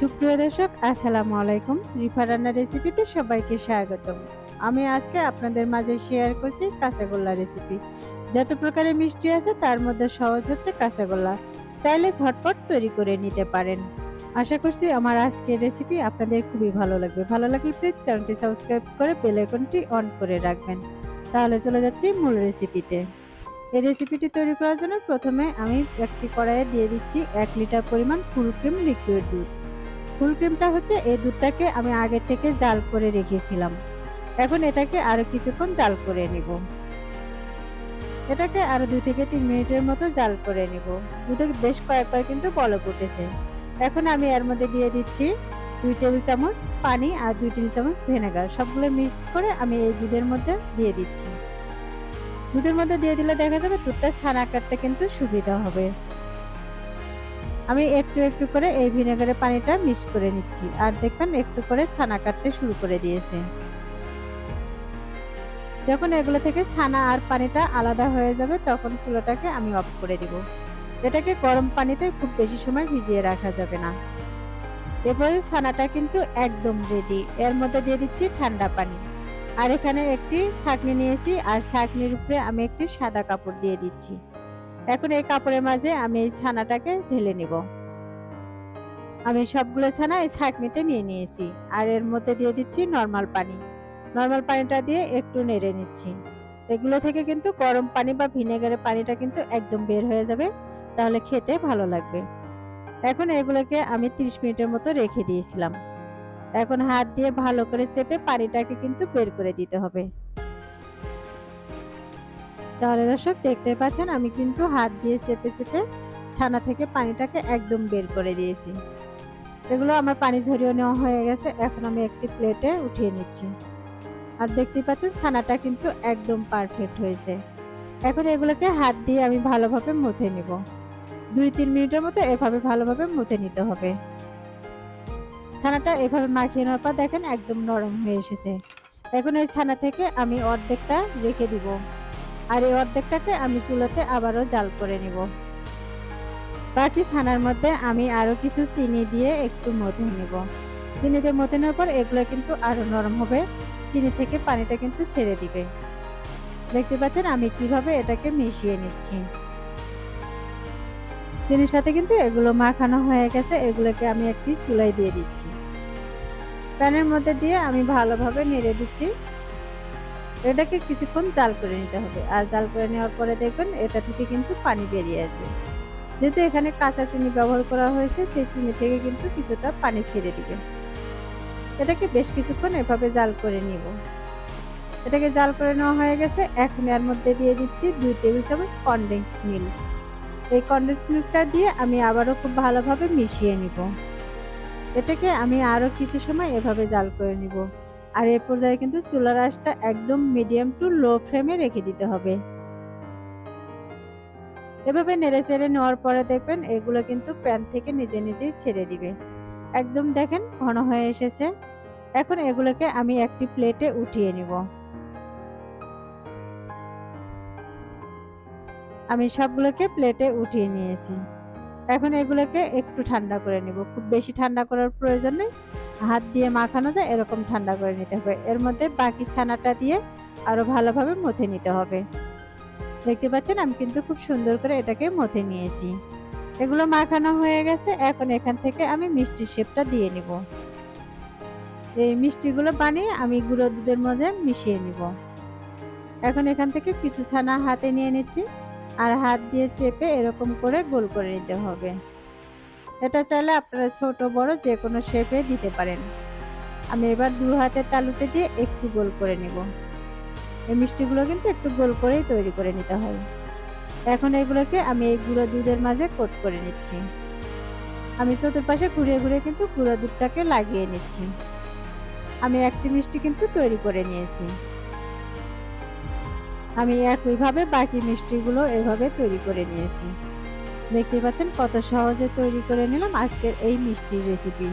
সুপ্রিয় দর্শক, আসসালামু আলাইকুম। রিফা রান্না রেসিপিতে সবাইকে স্বাগতম। আমি আজকে আপনাদের মাঝে শেয়ার করছি কাঁচাগোল্লা রেসিপি যত প্রকারের মিষ্টি আছে, তার মধ্যে সহজ হচ্ছে কাঁচাগোল্লা। চাইলে ঝটপট তৈরি করে নিতে পারেন। আশা করছি আমার আজকের রেসিপি আপনাদের খুবই ভালো লাগবে। ভালো লাগলে প্লিজ চ্যানেলটি সাবস্ক্রাইব করে বেল আইকনটি অন করে রাখবেন। তাহলে চলে যাচ্ছি মূল রেসিপিতে এই রেসিপিটি তৈরি করার জন্য প্রথমে আমি একটি কড়াইয়ে দিয়ে দিচ্ছি এক লিটার পরিমাণ ফুল ক্রিম লিকুইড দুধ। ফুল ক্রিমটা হচ্ছে এই দুধটাকে আমি আগে থেকে জাল করে রেখেছিলাম। এখন এটাকে আরও কিছুক্ষণ জাল করে নিব। এটাকে আরও দুই থেকে তিন মিনিটের মতো জাল করে নিব। দুধে বেশ কয়েকবার কিন্তু বলক উঠেছে। এখন আমি এর মধ্যে দিয়ে দিচ্ছি দুই টেবিল চামচ পানি আর দুই টেবিল চামচ ভিনেগার। সবগুলো মিক্স করে আমি এই দুধের মধ্যে দিয়ে দিচ্ছি। দুধের মধ্যে দিয়ে দিলে দেখা যাবে দুধটা ছানা কাটতে কিন্তু সুবিধা হবে। আমি একটু একটু করে এই ভিনেগারের পানিটা মিক্স করে নিচ্ছি। আর দেখবেন একটু করে ছানা কাটতে শুরু করে দিয়েছে। যখন এগুলো থেকে ছানা আর পানিটা আলাদা হয়ে যাবে, তখন চুলোটাকে আমি অফ করে দিব। এটাকে গরম পানিতে খুব বেশি সময় ভিজিয়ে রাখা যাবে না। এরপরে ছানাটা কিন্তু একদম রেডি এর মধ্যে দিয়ে দিচ্ছি ঠান্ডা পানি। আর এখানে একটি ছাঁকনি নিয়েছি। আর ছাঁকনির উপরে আমি একটি সাদা কাপড় দিয়ে দিচ্ছি। এখন এই কাপড়ের মাঝে আমি এই ছানাটাকে ঢেলে নিব। আমি সবগুলো ছানা এই ছাঁকনিতে নিয়ে নিয়েছি আর এর মধ্যে দিয়ে দিচ্ছি নর্মাল পানি। নর্মাল পানিটা দিয়ে একটু নেড়ে নিচ্ছি। এগুলো থেকে কিন্তু গরম পানি বা ভিনেগারের পানিটা কিন্তু একদম বের হয়ে যাবে, তাহলে খেতে ভালো লাগবে। এখন এগুলোকে আমি 30 মিনিটের মতো রেখে দিয়েছিলাম। এখন হাত দিয়ে ভালো করে চেপে পানিটাকে কিন্তু বের করে দিতে হবে। তাহলে দর্শক দেখতে পাচ্ছেন, আমি কিন্তু হাত দিয়ে চেপে চেপে ছানা থেকে পানিটাকে একদম বের করে দিয়েছি। এগুলো আমার পানি ঝরিয়ে নেওয়া হয়ে গেছে, এখন আমি একটি প্লেটে উঠিয়ে নিচ্ছি। আর দেখতে পাচ্ছেন, ছানাটা কিন্তু একদম পারফেক্ট হয়েছে। এখন এগুলোকে হাত দিয়ে আমি ভালোভাবে মুথে নিব। দুই তিন মিনিটের মতো এভাবে ভালোভাবে মুথে নিতে হবে। ছানাটা এভাবে মাখিয়ে নেওয়ার পর দেখেন একদম নরম হয়ে এসেছে। এখন এই ছানা থেকে আমি অর্ধেকটা রেখে দিব। আর এই অর্ধেকটাকে আমি চুলাতে আবারও জাল করে নিব। বাকি ছানার মধ্যে আমি আরও কিছু চিনি দিয়ে একটু মধে নিব। দিয়ে মধে নেওয়ার পর এগুলো কিন্তু আরও নরম হবে। চিনি থেকে পানিটা কিন্তু ছেড়ে দিবে। দেখতে পাচ্ছেন আমি কীভাবে এটাকে মিশিয়ে নিচ্ছি। চিনির সাথে কিন্তু এগুলো মাখানো হয়ে গেছে। এগুলোকে আমি একটি চুলাই দিয়ে দিচ্ছি। প্যানের মধ্যে দিয়ে আমি ভালোভাবে নেড়ে দিচ্ছি। এটাকে কিছুক্ষণ জাল করে নিতে হবে। আর জাল করে নেওয়ার পরে দেখবেন এটা থেকে কিন্তু পানি বেরিয়ে আসবে। যেহেতু এখানে কাঁচা চিনি ব্যবহার করা হয়েছে, সেই চিনি থেকে কিন্তু কিছুটা পানি ছেড়ে দিবে। এটাকে বেশ কিছুক্ষণ এভাবে জাল করে নিব। এটাকে জাল করে নেওয়া হয়ে গেছে। এখন এর মধ্যে দিয়ে দিচ্ছি দুই টেবিল চামচ কনডেন্স মিল্ক এই কনডেন্স মিল্কটা দিয়ে আমি আবারও খুব ভালোভাবে মিশিয়ে নিব। এটাকে আমি আরও কিছু সময় এভাবে জাল করে নিব। আর এর পর্যায়ে কিন্তু চুলার আঁচটা একদম মিডিয়াম টু লো ফ্লেমে রেখে দিতে হবে। এভাবে নেড়ে চেড়ে নেওয়ার পরে দেখবেন এগুলো কিন্তু প্যান থেকে নিজে নিজেই ছেড়ে দিবে। একদম দেখেন ঘন হয়ে এসেছে। এখন এগুলোকে আমি একটি প্লেটে উঠিয়ে নিব। আমি সবগুলোকে প্লেটে উঠিয়ে নিয়েছি। এখন এগুলোকে একটু ঠান্ডা করে নিব। খুব বেশি ঠান্ডা করার প্রয়োজন নেই। হাত দিয়ে মাখানো যায়, এরকম ঠান্ডা করে নিতে হবে। এর মধ্যে বাকি ছানাটা দিয়ে আরও ভালোভাবে মথে নিতে হবে। দেখতে পাচ্ছেন, আমি কিন্তু খুব সুন্দর করে এটাকে মথে নিয়েছি। এগুলো মাখানো হয়ে গেছে, এখন এখান থেকে আমি মিষ্টির শেপটা দিয়ে নিব। এই মিষ্টিগুলো বানিয়ে আমি গুঁড়ো দুধের মধ্যে মিশিয়ে নিব। এখন এখান থেকে কিছু ছানা হাতে নিয়ে নিচ্ছি, আর হাত দিয়ে চেপে এরকম করে গোল করে নিতে হবে। এটা চাইলে আপনারা ছোট, বড় যে কোনো শেপে দিতে পারেন। আমি এবার দু হাতের তালুতে দিয়ে একটু গোল করে নেব। এই মিষ্টিগুলো কিন্তু একটু গোল করেই তৈরি করে নিতে হয়। এখন এগুলোকে আমি এই গুঁড়ো দুধের মাঝে কোট করে নিচ্ছি। আমি চতুর্পাশে ঘুরিয়ে ঘুরিয়ে কিন্তু গুঁড়ো দুধটাকে লাগিয়ে নিচ্ছি। আমি একটি মিষ্টি কিন্তু তৈরি করে নিয়েছি। আমি একইভাবে বাকি মিষ্টিগুলো এভাবে তৈরি করে নিয়েছি। দেখতে পাচ্ছেন কত সহজে তৈরি করে নিলাম আজকের এই মিষ্টির রেসিপি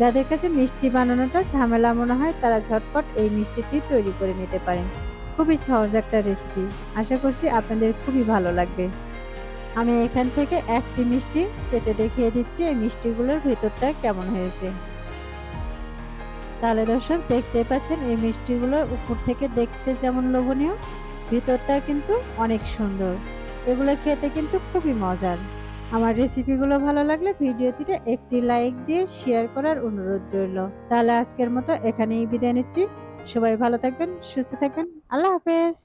যাদের কাছে মিষ্টি বানানোটা ঝামেলা মনে হয়, তারা ঝটপট এই মিষ্টিটি তৈরি করে নিতে পারেন। খুবই সহজ একটা রেসিপি আশা করছি আপনাদের খুবই ভালো লাগবে। আমি এখান থেকে একটি মিষ্টি কেটে দেখিয়ে দিচ্ছি এই মিষ্টিগুলোর ভিতরটা কেমন হয়েছে। তাহলে দর্শক, দেখতে পাচ্ছেন এই মিষ্টিগুলো উপর থেকে দেখতে যেমন লোভনীয় ভিতরটা কিন্তু অনেক সুন্দর। এগুলো খেতে কিন্তু খুবই মজার। আমার রেসিপিগুলো ভালো লাগলে ভিডিওটিতে একটি লাইক দিয়ে শেয়ার করার অনুরোধ রইল। তাহলে আজকের মতো এখানেই বিদায় নিচ্ছি। সবাই ভালো থাকবেন, সুস্থ থাকবেন। আল্লাহ হাফেজ।